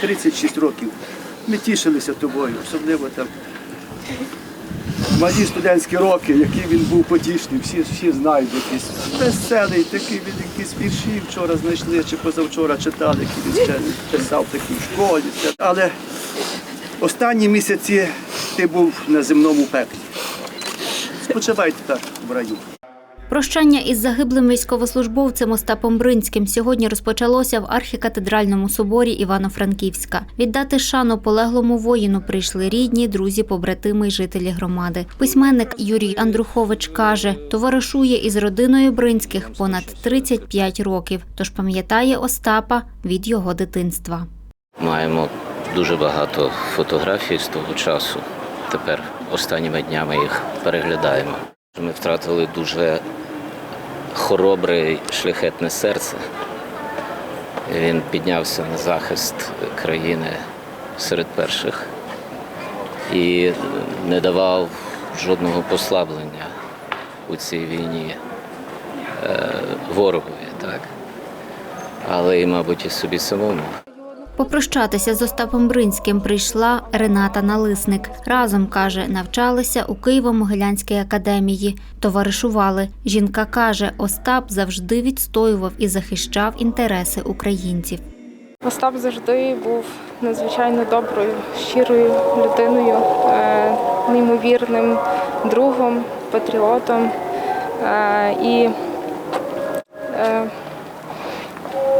36 років. Ми тішилися тобою, особливо там. Малі студентські роки, які він був потішний, всі, всі знають якийсь веселий, такий він якісь вірші вчора знайшли чи позавчора читали, які він ще писав такі в школі. Але останні місяці ти був на земному пеклі. Спочивай так в раю. Прощання із загиблим військовослужбовцем Остапом Бринським сьогодні розпочалося в архікатедральному соборі Івано-Франківська. Віддати шану полеглому воїну прийшли рідні, друзі, побратими й жителі громади. Письменник Юрій Андрухович каже, товаришує із родиною Бринських понад 35 років, тож пам'ятає Остапа від його дитинства. Маємо дуже багато фотографій з того часу. Тепер останніми днями їх переглядаємо. Ми втратили дуже хоробре і шляхетне серце. Він піднявся на захист країни серед перших і не давав жодного послаблення у цій війні е, ворогові, так? але й, мабуть, і собі самому. Попрощатися з Остапом Бринським прийшла Рената Налисник. Разом каже, навчалися у Києво-Могилянській академії, товаришували. Жінка каже, Остап завжди відстоював і захищав інтереси українців. Остап завжди був надзвичайно доброю, щирою людиною, е, неймовірним другом, патріотом. Е, І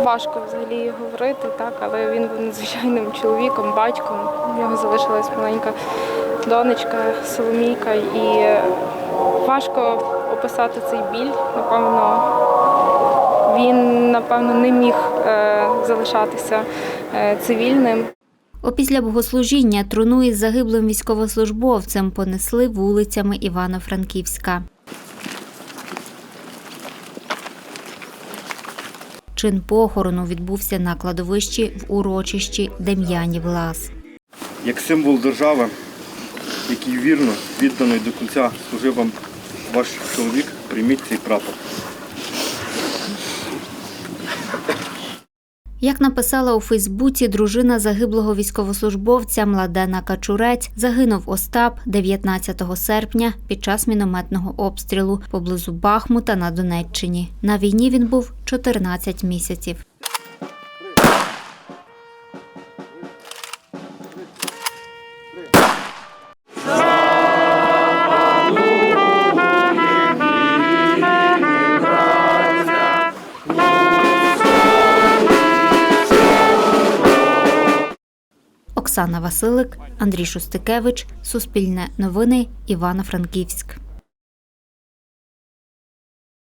важко взагалі говорити, так, але він був надзвичайним чоловіком, батьком. У нього залишилась маленька донечка, Соломійка, і важко описати цей біль, напевно він напевно не міг е, залишатися е, цивільним. Опісля богослужіння труну із загиблим військовослужбовцем понесли вулицями Івано-Франківська. Чин похорону відбувся на кладовищі в урочищі Дем'янів Лас. як символ держави, який вірно, відданий до кінця служив вам ваш чоловік, прийміть цей прапор. Як написала у Фейсбуці дружина загиблого військовослужбовця Младена Качурець, загинув Остап 19 серпня під час мінометного обстрілу поблизу Бахмута на Донеччині. На війні він був 14 місяців. Оксана Василик, Андрій Шустикевич, Суспільне новини, Івано-Франківськ.